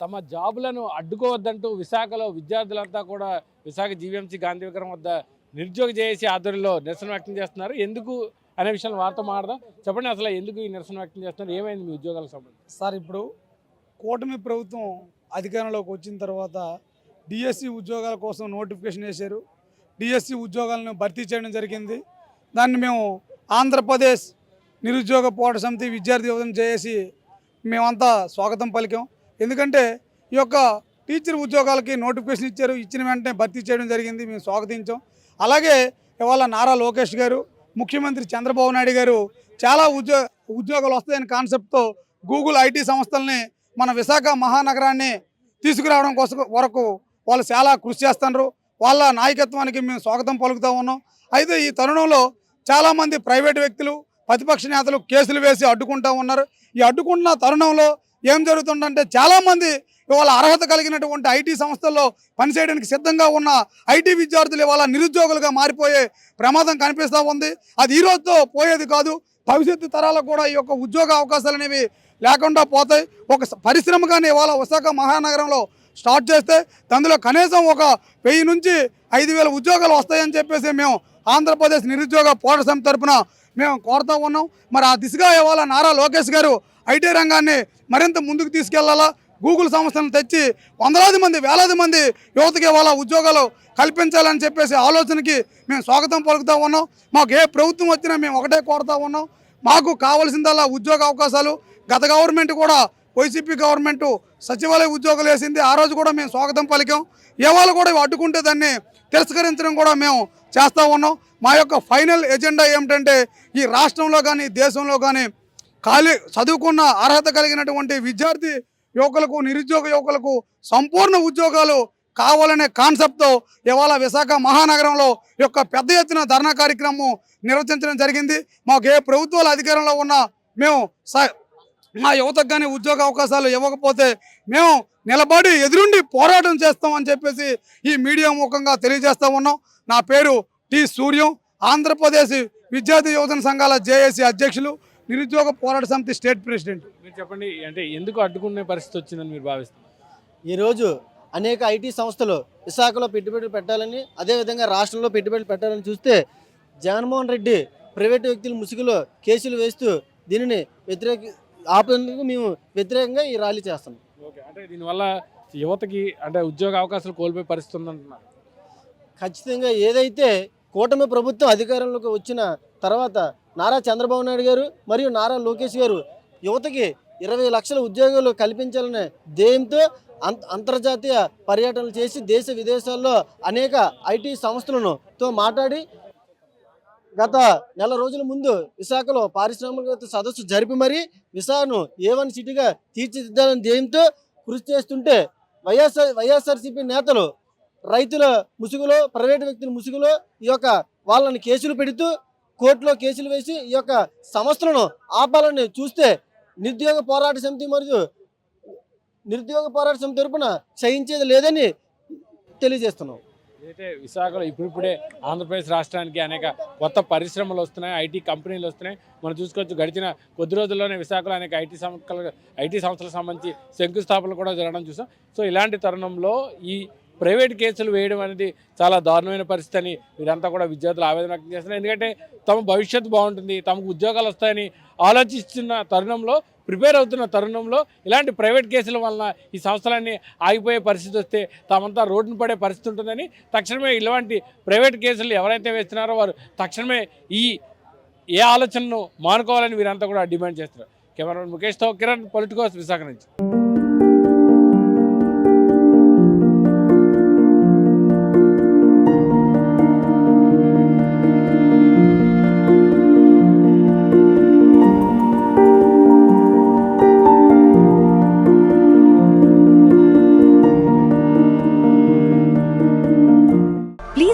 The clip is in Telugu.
తమ జాబులను అడ్డుకోవద్దంటూ విశాఖలో విద్యార్థులంతా కూడా విశాఖ జీవీఎంసీ గాంధీ విగ్రహం వద్ద నిరుద్యోగ చేసి ఆధ్వర్యంలో నిరసన వ్యక్తం చేస్తున్నారు. ఎందుకు అనే విషయాన్ని వార్త మాడదాం చెప్పండి అసలు ఎందుకు ఈ నిరసన వ్యక్తం చేస్తున్నారు? ఏమైంది మీ ఉద్యోగాలకు సంబంధించి? సార్ ఇప్పుడు కూటమి ప్రభుత్వం అధికారంలోకి వచ్చిన తర్వాత డిఎస్సి ఉద్యోగాల కోసం నోటిఫికేషన్ వేశారు. డిఎస్సి ఉద్యోగాలను భర్తీ చేయడం జరిగింది. దాన్ని మేము ఆంధ్రప్రదేశ్ నిరుద్యోగ పోరాట సమితి విద్యార్థి యువజన చేసి మేమంతా స్వాగతం పలికాం. ఎందుకంటే ఈ యొక్క టీచర్ ఉద్యోగాలకి నోటిఫికేషన్ ఇచ్చారు. ఇచ్చిన వెంటనే భర్తీ చేయడం జరిగింది. మేము స్వాగతించాం. అలాగే ఇవాళ నారా లోకేష్ గారు ముఖ్యమంత్రి చంద్రబాబు నాయుడు గారు చాలా ఉద్యో ఉద్యోగాలు వస్తాయని కాన్సెప్ట్తో గూగుల్ ఐటీ సంస్థల్ని మన విశాఖ మహానగరాన్ని తీసుకురావడం కోసం వరకు వాళ్ళు చాలా కృషి చేస్తున్నారు వాళ్ళ నాయకత్వానికి మేము స్వాగతం పలుకుతూ ఉన్నాం. అయితే ఈ తరుణంలో చాలామంది ప్రైవేట్ వ్యక్తులు ప్రతిపక్ష నేతలు కేసులు వేసి అడ్డుకుంటూ ఉన్నారు. ఈ అడ్డుకుంటున్న తరుణంలో ఏం జరుగుతుందంటే చాలామంది ఇవాళ అర్హత కలిగినటువంటి ఐటీ సంస్థల్లో పనిచేయడానికి సిద్ధంగా ఉన్న ఐటీ విద్యార్థులు ఇవాళ నిరుద్యోగులుగా మారిపోయే ప్రమాదం కనిపిస్తూ ఉంది. అది ఈ రోజుతో పోయేది కాదు. భవిష్యత్తు తరాలకు కూడా ఈ యొక్క ఉద్యోగ అవకాశాలు అనేవి లేకుండా పోతాయి. ఒక స- పరిశ్రమ కానీ ఇవాళ విశాఖ మహానగరంలో స్టార్ట్ చేస్తే అందులో కనీసం ఒక వెయ్యి నుంచి ఐదు వేల ఉద్యోగాలు వస్తాయని చెప్పేసి మేము ఆంధ్రప్రదేశ్ నిరుద్యోగ పోరాట సమితి తరపున మేము కోరుతూ ఉన్నాం. మరి ఆ దిశగా ఇవాళ నారా లోకేష్ గారు ఐటీ రంగాన్ని మరింత ముందుకు తీసుకెళ్ళాలా? గూగుల్ సంస్థను తెచ్చి వందలాది మంది వేలాది మంది యువతకి ఇవాళ ఉద్యోగాలు కల్పించాలని చెప్పేసి ఆలోచనకి మేము స్వాగతం పలుకుతూ ఉన్నాం. మాకు ఏ ప్రభుత్వం వచ్చినా మేము ఒకటే కోరుతూ ఉన్నాం. మాకు కావాల్సిందల్లా ఉద్యోగ అవకాశాలు. గత గవర్నమెంట్ కూడా వైసీపీ గవర్నమెంట్ సచివాలయ ఉద్యోగాలు వేసింది. ఆ రోజు కూడా మేము స్వాగతం పలికాం. ఇవాళ కూడా అడ్డుకుంటే దాన్ని తిరస్కరించడం కూడా మేము చేస్తూ ఉన్నాం. మా యొక్క ఫైనల్ ఎజెండా ఏమిటంటే ఈ రాష్ట్రంలో కానీ దేశంలో కానీ ఖాళీ చదువుకున్న అర్హత కలిగినటువంటి విద్యార్థి యువకులకు నిరుద్యోగ యువకులకు సంపూర్ణ ఉద్యోగాలు కావాలనే కాన్సెప్ట్తో ఇవాళ విశాఖ మహానగరంలో యొక్క పెద్ద ఎత్తున ధర్నా కార్యక్రమం నిర్వహించడం జరిగింది. మాకు ఏ ప్రభుత్వాలు అధికారంలో ఉన్నా మేము స- మా యువతకు కానీ ఉద్యోగ అవకాశాలు ఇవ్వకపోతే మేము నిలబడి ఎదురుండి పోరాటం చేస్తామని చెప్పేసి ఈ మీడియా ముఖంగా తెలియజేస్తా ఉన్నాం. నా పేరు టి సూర్యం. ఆంధ్రప్రదేశ్ విద్యార్థి యువజన సంఘాల జేఏసీ అధ్యక్షులు నిరుద్యోగ పోరాట సమితి స్టేట్ ప్రెసిడెంట్. మీరు చెప్పండి అంటే ఎందుకు అడ్డుకునే పరిస్థితి వచ్చిందని మీరు భావిస్తున్నారు ఈరోజు అనేక ఐటీ సంస్థలు విశాఖలో పెట్టుబడులు పెట్టాలని అదేవిధంగా రాష్ట్రంలో పెట్టుబడులు పెట్టాలని చూస్తే జగన్మోహన్ రెడ్డి ప్రైవేటు వ్యక్తుల ముసుగులో కేసులు వేస్తూ దీనిని వ్యతిరేక ఆపేందుకు మేము వ్యతిరేకంగా ఈ ర్యాలీ చేస్తున్నాం. ఓకే అంటే దీనివల్ల యువతకి అంటే ఉద్యోగ అవకాశాలు కోల్పోయే పరిస్థితి ఉందంటున్నారు. ఖచ్చితంగా ఏదైతే కూటమి ప్రభుత్వం అధికారంలోకి వచ్చిన తర్వాత నారా చంద్రబాబు నాయుడు గారు మరియు నారా లోకేష్ గారు యువతకి ఇరవై లక్షల ఉద్యోగాలు కల్పించాలనే ధ్యేయంతో అంత అంతర్జాతీయ పర్యటనలు చేసి దేశ విదేశాల్లో అనేక ఐటీ సంస్థలను తో మాట్లాడి గత నెల రోజుల ముందు విశాఖలో పారిశ్రామికవేత్త సదస్సు జరిపి మరీ విశాఖను ఏ వన్ సిటీగా తీర్చిదిద్దాలని ధ్యేయంతో కృషి చేస్తుంటే వైఎస్ఆర్ వైఎస్ఆర్సీపీ నేతలు రైతుల ముసుగులో ప్రైవేటు వ్యక్తుల ముసుగులో ఈ యొక్క వాళ్ళని కేసులు పెడుతూ కోర్టులో కేసులు వేసి ఈ యొక్క సంస్థలను ఆపాలని చూస్తే నిరుద్యోగ పోరాట సమితి మరియు నిరుద్యోగ పోరాట సమితి తరపున క్షయించేది లేదని తెలియజేస్తున్నాం. అయితే విశాఖలో ఇప్పుడిప్పుడే ఆంధ్రప్రదేశ్ రాష్ట్రానికి అనేక కొత్త పరిశ్రమలు వస్తున్నాయి ఐటీ కంపెనీలు వస్తున్నాయి. మనం చూసుకోవచ్చు గడిచిన కొద్ది రోజుల్లోనే విశాఖలో అనేక ఐటీ సంస్థలు ఐటీ సంస్థలకు సంబంధించి శంకుస్థాపనలు కూడా జరగడం చూసాం. సో ఇలాంటి తరుణంలో ఈ ప్రైవేట్ కేసులు వేయడం అనేది చాలా దారుణమైన పరిస్థితి అని వీరంతా కూడా విద్యార్థులు ఆవేదన వ్యక్తం చేస్తున్నారు. ఎందుకంటే తమ భవిష్యత్తు బాగుంటుంది తమకు ఉద్యోగాలు వస్తాయని ఆలోచిస్తున్న తరుణంలో ప్రిపేర్ అవుతున్న తరుణంలో ఇలాంటి ప్రైవేట్ కేసుల వలన ఈ సంస్థలన్నీ ఆగిపోయే పరిస్థితి వస్తే తామంతా రోడ్డున పడే పరిస్థితి ఉంటుందని తక్షణమే ఇలాంటి ప్రైవేట్ కేసులు ఎవరైతే వేస్తున్నారో వారు తక్షణమే ఈ ఏ ఆలోచనను మానుకోవాలని వీరంతా కూడా డిమాండ్ చేస్తున్నారు. కెమెరామెన్ ముఖేష్తో కిరణ్ పొలిటికోస్ విశాఖ నుంచి.